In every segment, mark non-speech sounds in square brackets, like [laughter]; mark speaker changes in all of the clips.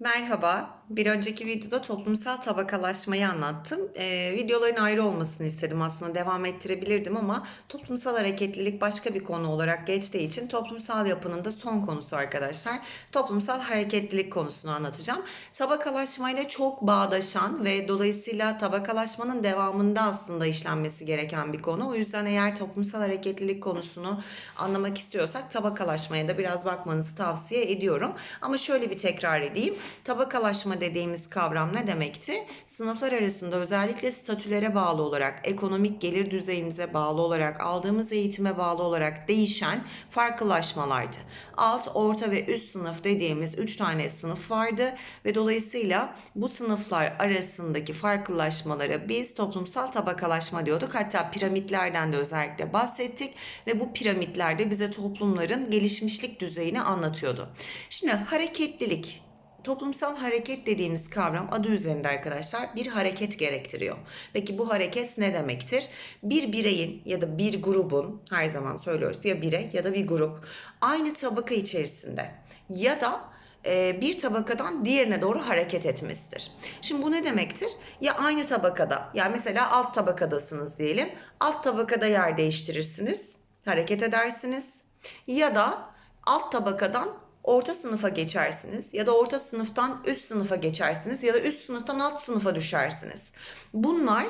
Speaker 1: Merhaba. Bir önceki videoda toplumsal tabakalaşmayı anlattım. Ee, videoların ayrı olmasını istedim aslında devam ettirebilirdim ama toplumsal hareketlilik başka bir konu olarak geçtiği için toplumsal yapının da son konusu arkadaşlar. Toplumsal hareketlilik konusunu anlatacağım. Tabakalaşmayla çok bağdaşan ve dolayısıyla tabakalaşmanın devamında aslında işlenmesi gereken bir konu. O yüzden eğer toplumsal hareketlilik konusunu anlamak istiyorsak tabakalaşmaya da biraz bakmanızı tavsiye ediyorum. Ama şöyle bir tekrar edeyim. Tabakalaşma dediğimiz kavram ne demekti? Sınıflar arasında özellikle statülere bağlı olarak, ekonomik gelir düzeyimize bağlı olarak, aldığımız eğitime bağlı olarak değişen farklılaşmalardı. Alt, orta ve üst sınıf dediğimiz 3 tane sınıf vardı ve dolayısıyla bu sınıflar arasındaki farklılaşmalara biz toplumsal tabakalaşma diyorduk. Hatta piramitlerden de özellikle bahsettik ve bu piramitlerde bize toplumların gelişmişlik düzeyini anlatıyordu. Şimdi hareketlilik Toplumsal hareket dediğimiz kavram adı üzerinde arkadaşlar bir hareket gerektiriyor. Peki bu hareket ne demektir? Bir bireyin ya da bir grubun her zaman söylüyoruz ya birey ya da bir grup aynı tabaka içerisinde ya da e, bir tabakadan diğerine doğru hareket etmesidir. Şimdi bu ne demektir? Ya aynı tabakada yani mesela alt tabakadasınız diyelim. Alt tabakada yer değiştirirsiniz, hareket edersiniz ya da alt tabakadan orta sınıfa geçersiniz ya da orta sınıftan üst sınıfa geçersiniz ya da üst sınıftan alt sınıfa düşersiniz. Bunlar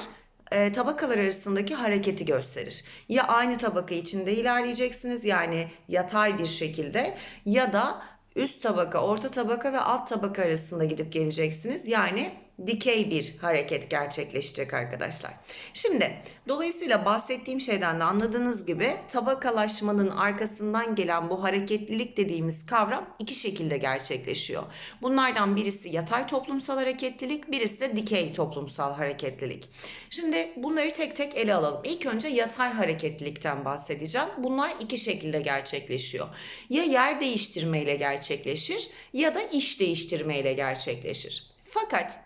Speaker 1: e, tabakalar arasındaki hareketi gösterir. Ya aynı tabaka içinde ilerleyeceksiniz yani yatay bir şekilde ya da üst tabaka, orta tabaka ve alt tabaka arasında gidip geleceksiniz. Yani dikey bir hareket gerçekleşecek arkadaşlar. Şimdi dolayısıyla bahsettiğim şeyden de anladığınız gibi tabakalaşmanın arkasından gelen bu hareketlilik dediğimiz kavram iki şekilde gerçekleşiyor. Bunlardan birisi yatay toplumsal hareketlilik, birisi de dikey toplumsal hareketlilik. Şimdi bunları tek tek ele alalım. İlk önce yatay hareketlilikten bahsedeceğim. Bunlar iki şekilde gerçekleşiyor. Ya yer değiştirmeyle gerçekleşir ya da iş değiştirmeyle gerçekleşir. Fakat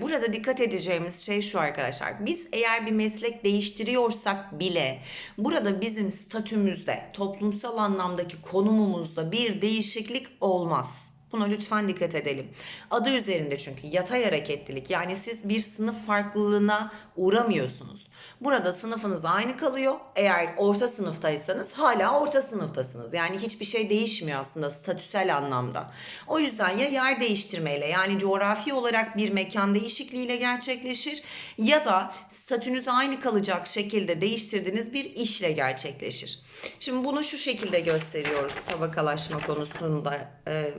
Speaker 1: burada dikkat edeceğimiz şey şu arkadaşlar. Biz eğer bir meslek değiştiriyorsak bile burada bizim statümüzde, toplumsal anlamdaki konumumuzda bir değişiklik olmaz. Buna lütfen dikkat edelim. Adı üzerinde çünkü yatay hareketlilik yani siz bir sınıf farklılığına uğramıyorsunuz. Burada sınıfınız aynı kalıyor. Eğer orta sınıftaysanız hala orta sınıftasınız. Yani hiçbir şey değişmiyor aslında statüsel anlamda. O yüzden ya yer değiştirmeyle yani coğrafi olarak bir mekan değişikliğiyle gerçekleşir ya da statünüz aynı kalacak şekilde değiştirdiğiniz bir işle gerçekleşir. Şimdi bunu şu şekilde gösteriyoruz tabakalaşma konusunda e,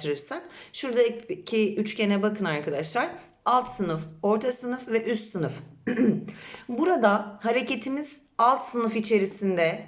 Speaker 1: bağdaştırırsak. Şuradaki üçgene bakın arkadaşlar alt sınıf, orta sınıf ve üst sınıf. [clears throat] Burada hareketimiz alt sınıf içerisinde,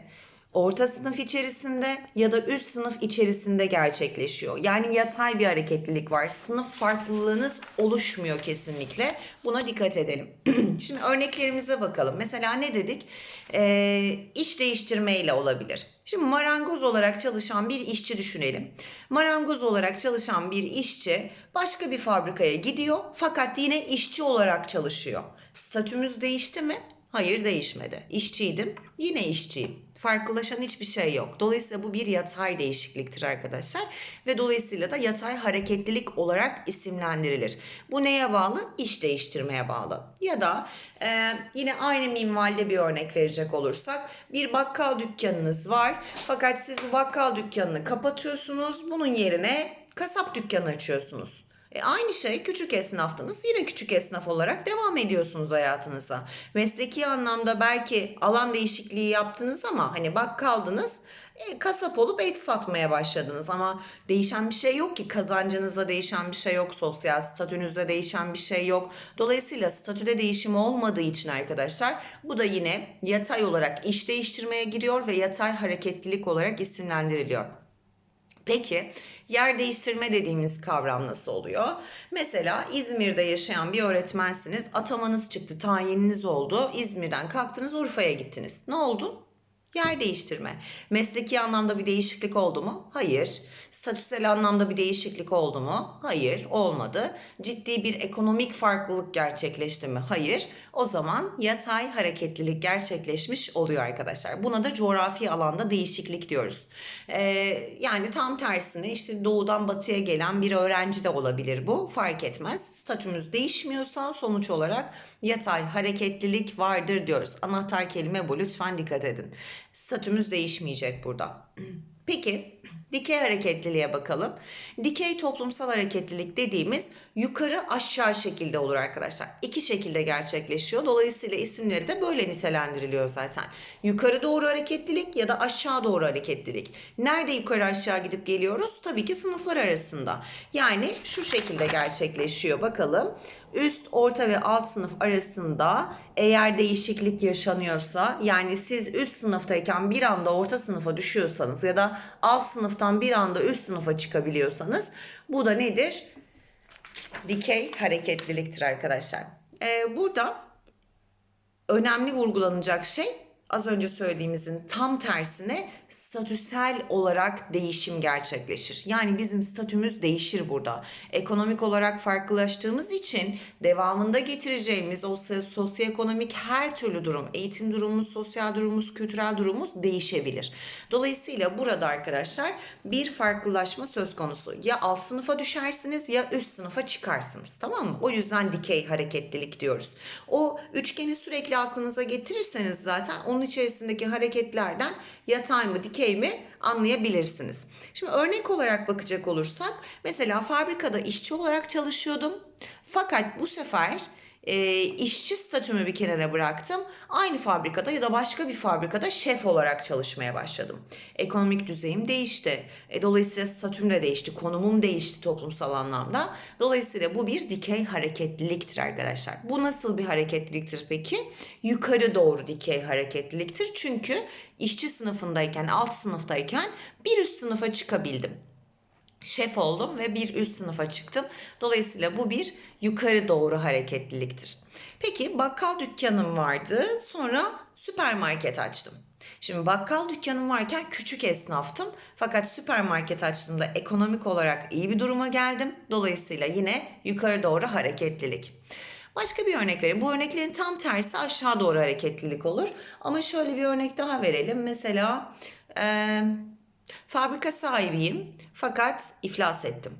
Speaker 1: orta sınıf içerisinde ya da üst sınıf içerisinde gerçekleşiyor. Yani yatay bir hareketlilik var. Sınıf farklılığınız oluşmuyor kesinlikle. Buna dikkat edelim. [clears throat] Şimdi örneklerimize bakalım. Mesela ne dedik? Ee, iş değiştirmeyle olabilir. Şimdi marangoz olarak çalışan bir işçi düşünelim. Marangoz olarak çalışan bir işçi başka bir fabrikaya gidiyor fakat yine işçi olarak çalışıyor. Statümüz değişti mi? Hayır değişmedi. İşçiydim, yine işçiyim. Farklılaşan hiçbir şey yok. Dolayısıyla bu bir yatay değişikliktir arkadaşlar. Ve dolayısıyla da yatay hareketlilik olarak isimlendirilir. Bu neye bağlı? İş değiştirmeye bağlı. Ya da e, yine aynı minvalde bir örnek verecek olursak bir bakkal dükkanınız var. Fakat siz bu bakkal dükkanını kapatıyorsunuz. Bunun yerine kasap dükkanı açıyorsunuz. E aynı şey küçük esnaftınız. Yine küçük esnaf olarak devam ediyorsunuz hayatınıza. Mesleki anlamda belki alan değişikliği yaptınız ama hani bakkaldınız e, kasap olup et satmaya başladınız ama değişen bir şey yok ki kazancınızda değişen bir şey yok sosyal statünüzde değişen bir şey yok dolayısıyla statüde değişim olmadığı için arkadaşlar bu da yine yatay olarak iş değiştirmeye giriyor ve yatay hareketlilik olarak isimlendiriliyor. Peki yer değiştirme dediğimiz kavram nasıl oluyor? Mesela İzmir'de yaşayan bir öğretmensiniz. Atamanız çıktı, tayininiz oldu. İzmir'den kalktınız Urfa'ya gittiniz. Ne oldu? Yer değiştirme. Mesleki anlamda bir değişiklik oldu mu? Hayır. Statüsel anlamda bir değişiklik oldu mu? Hayır, olmadı. Ciddi bir ekonomik farklılık gerçekleşti mi? Hayır. O zaman yatay hareketlilik gerçekleşmiş oluyor arkadaşlar. Buna da coğrafi alanda değişiklik diyoruz. Ee, yani tam tersine işte doğudan batıya gelen bir öğrenci de olabilir bu. Fark etmez. Statümüz değişmiyorsa sonuç olarak yatay hareketlilik vardır diyoruz. Anahtar kelime bu. Lütfen dikkat edin. Statümüz değişmeyecek burada. [clears throat] Peki dikey hareketliliğe bakalım. Dikey toplumsal hareketlilik dediğimiz yukarı aşağı şekilde olur arkadaşlar. İki şekilde gerçekleşiyor. Dolayısıyla isimleri de böyle nitelendiriliyor zaten. Yukarı doğru hareketlilik ya da aşağı doğru hareketlilik. Nerede yukarı aşağı gidip geliyoruz? Tabii ki sınıflar arasında. Yani şu şekilde gerçekleşiyor. Bakalım üst, orta ve alt sınıf arasında eğer değişiklik yaşanıyorsa yani siz üst sınıftayken bir anda orta sınıfa düşüyorsanız ya da alt sınıftan bir anda üst sınıfa çıkabiliyorsanız bu da nedir? Dikey hareketliliktir arkadaşlar. Ee, burada önemli vurgulanacak şey az önce söylediğimizin tam tersine statüsel olarak değişim gerçekleşir. Yani bizim statümüz değişir burada. Ekonomik olarak farklılaştığımız için devamında getireceğimiz o sosyoekonomik her türlü durum, eğitim durumumuz, sosyal durumumuz, kültürel durumumuz değişebilir. Dolayısıyla burada arkadaşlar bir farklılaşma söz konusu. Ya alt sınıfa düşersiniz ya üst sınıfa çıkarsınız. Tamam mı? O yüzden dikey hareketlilik diyoruz. O üçgeni sürekli aklınıza getirirseniz zaten onun içerisindeki hareketlerden yatay mı dikey mi anlayabilirsiniz. Şimdi örnek olarak bakacak olursak mesela fabrikada işçi olarak çalışıyordum. Fakat bu sefer e, işçi statümü bir kenara bıraktım. Aynı fabrikada ya da başka bir fabrikada şef olarak çalışmaya başladım. Ekonomik düzeyim değişti. E, dolayısıyla statüm de değişti, konumum değişti toplumsal anlamda. Dolayısıyla bu bir dikey hareketliliktir arkadaşlar. Bu nasıl bir hareketliliktir peki? Yukarı doğru dikey hareketliliktir. Çünkü işçi sınıfındayken, alt sınıftayken bir üst sınıfa çıkabildim şef oldum ve bir üst sınıfa çıktım. Dolayısıyla bu bir yukarı doğru hareketliliktir. Peki bakkal dükkanım vardı. Sonra süpermarket açtım. Şimdi bakkal dükkanım varken küçük esnaftım. Fakat süpermarket açtığımda ekonomik olarak iyi bir duruma geldim. Dolayısıyla yine yukarı doğru hareketlilik. Başka bir örnek vereyim. Bu örneklerin tam tersi aşağı doğru hareketlilik olur. Ama şöyle bir örnek daha verelim. Mesela... Ee, Fabrika sahibiyim fakat iflas ettim.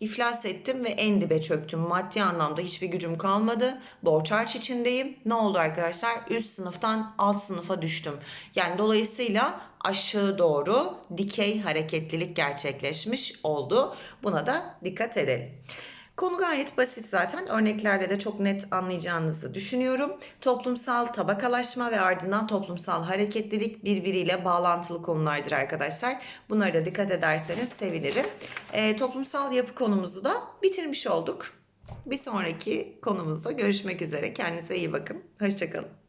Speaker 1: İflas ettim ve en dibe çöktüm. Maddi anlamda hiçbir gücüm kalmadı. Borç harç içindeyim. Ne oldu arkadaşlar? Üst sınıftan alt sınıfa düştüm. Yani dolayısıyla aşağı doğru dikey hareketlilik gerçekleşmiş oldu. Buna da dikkat edelim. Konu gayet basit zaten. Örneklerde de çok net anlayacağınızı düşünüyorum. Toplumsal tabakalaşma ve ardından toplumsal hareketlilik birbiriyle bağlantılı konulardır arkadaşlar. Bunlara da dikkat ederseniz sevinirim. E, toplumsal yapı konumuzu da bitirmiş olduk. Bir sonraki konumuzda görüşmek üzere. Kendinize iyi bakın. Hoşçakalın.